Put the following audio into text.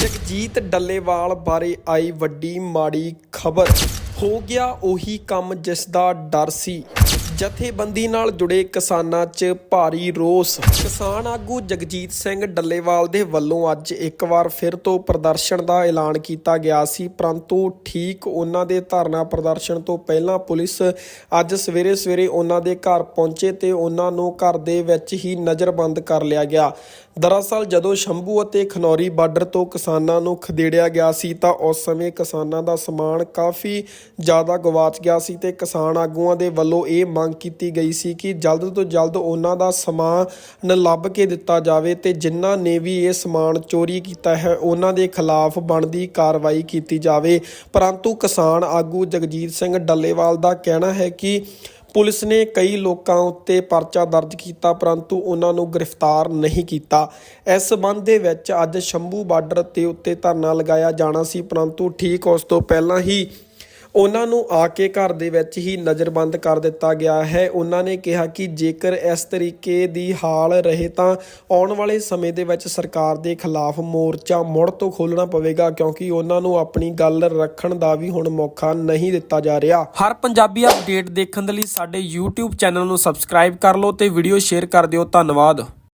ਜਗਜੀਤ ਡੱਲੇਵਾਲ ਬਾਰੇ ਆਈ ਵੱਡੀ ਮਾੜੀ ਖਬਰ। ਹੋ ਗਿਆ ਉਹੀ ਕੰਮ ਜਿਸ ਦਾ ਡਰ ਸੀ। ਜਥੇਬੰਦੀ ਨਾਲ ਜੁੜੇ ਕਿਸਾਨਾਂ 'ਚ ਭਾਰੀ ਰੋਸ। ਕਿਸਾਨ ਆਗੂ ਜਗਜੀਤ ਸਿੰਘ ਡੱਲੇਵਾਲ ਦੇ ਵੱਲੋਂ ਅੱਜ ਇੱਕ ਵਾਰ ਫਿਰ ਤੋਂ ਪ੍ਰਦਰਸ਼ਨ ਦਾ ਐਲਾਨ ਕੀਤਾ ਗਿਆ ਸੀ, ਪਰੰਤੂ ਠੀਕ ਉਹਨਾਂ ਦੇ ਧਰਨਾ ਪ੍ਰਦਰਸ਼ਨ ਤੋਂ ਪਹਿਲਾਂ ਪੁਲਿਸ ਅੱਜ ਸਵੇਰੇ ਸਵੇਰੇ ਉਹਨਾਂ ਦੇ ਘਰ ਪਹੁੰਚੇ ਤੇ ਉਹਨਾਂ ਨੂੰ ਘਰ ਦੇ ਵਿੱਚ ਹੀ ਨਜ਼ਰਬੰਦ ਕਰ ਲਿਆ ਗਿਆ। ਦਰਅਸਲ ਜਦੋਂ ਸ਼ੰਭੂ ਅਤੇ ਖਨੌਰੀ ਬਾਰਡਰ ਤੋਂ ਕਿਸਾਨਾਂ ਨੂੰ ਖਦੇੜਿਆ ਗਿਆ ਸੀ ਤਾਂ ਉਸ ਸਮੇਂ ਕਿਸਾਨਾਂ ਦਾ ਸਮਾਨ ਕਾਫੀ ਜ਼ਿਆਦਾ ਗਵਾਚ ਗਿਆ ਸੀ ਤੇ ਕਿਸਾਨ ਆਗੂਆਂ ਦੇ ਵੱਲੋਂ ਇਹ ਮੰਗ ਕੀਤੀ ਗਈ ਸੀ ਕਿ ਜਲਦ ਤੋਂ ਜਲਦ ਉਹਨਾਂ ਦਾ ਸਮਾਨ ਲੱਭ ਕੇ ਦਿੱਤਾ ਜਾਵੇ ਤੇ ਜਿਨ੍ਹਾਂ ਨੇ ਵੀ ਇਹ ਸਮਾਨ ਚੋਰੀ ਕੀਤਾ ਹੈ, ਉਹਨਾਂ ਦੇ ਖਿਲਾਫ ਬਣਦੀ ਕਾਰਵਾਈ ਕੀਤੀ ਜਾਵੇ। ਪਰੰਤੂ ਕਿਸਾਨ ਆਗੂ ਜਗਜੀਤ ਸਿੰਘ ਡੱਲੇਵਾਲ ਦਾ ਕਹਿਣਾ ਹੈ ਕਿ ਪੁਲਿਸ ਨੇ ਕਈ ਲੋਕਾਂ ਉੱਤੇ ਪਰਚਾ ਦਰਜ ਕੀਤਾ, ਪਰੰਤੂ ਉਹਨਾਂ ਨੂੰ ਗ੍ਰਿਫਤਾਰ ਨਹੀਂ ਕੀਤਾ। ਇਸ ਸਬੰਧ ਦੇ ਵਿੱਚ ਅੱਜ ਸ਼ੰਭੂ ਬਾਰਡਰ ਤੇ ਉੱਤੇ ਧਰਨਾ ਲਗਾਇਆ ਜਾਣਾ ਸੀ, ਪਰੰਤੂ ਠੀਕ ਉਸ ਤੋਂ ਪਹਿਲਾਂ ਹੀ ਉਹਨਾਂ ਨੂੰ ਆ ਕੇ ਘਰ ਦੇ ਵਿੱਚ ਹੀ ਨਜ਼ਰਬੰਦ ਕਰ ਦਿੱਤਾ ਗਿਆ ਹੈ। ਉਹਨਾਂ ਨੇ ਕਿਹਾ ਕਿ ਜੇਕਰ ਇਸ ਤਰੀਕੇ ਦੀ ਹਾਲ ਰਹੇ ਤਾਂ ਆਉਣ ਵਾਲੇ ਸਮੇਂ ਦੇ ਵਿੱਚ ਸਰਕਾਰ ਦੇ ਖਿਲਾਫ ਮੋਰਚਾ ਮੁੜ ਤੋਂ ਖੋਲਣਾ ਪਵੇਗਾ, ਕਿਉਂਕਿ ਉਹਨਾਂ ਨੂੰ ਆਪਣੀ ਗੱਲ ਰੱਖਣ ਦਾ ਵੀ ਹੁਣ ਮੌਕਾ ਨਹੀਂ ਦਿੱਤਾ ਜਾ ਰਿਹਾ। ਹਰ ਪੰਜਾਬੀ ਅਪਡੇਟ ਦੇਖਣ ਦੇ ਲਈ ਸਾਡੇ YouTube ਚੈਨਲ ਨੂੰ ਸਬਸਕ੍ਰਾਈਬ ਕਰ ਲਓ ਤੇ ਵੀਡੀਓ ਸ਼ੇਅਰ ਕਰ ਦਿਓ। ਧੰਨਵਾਦ।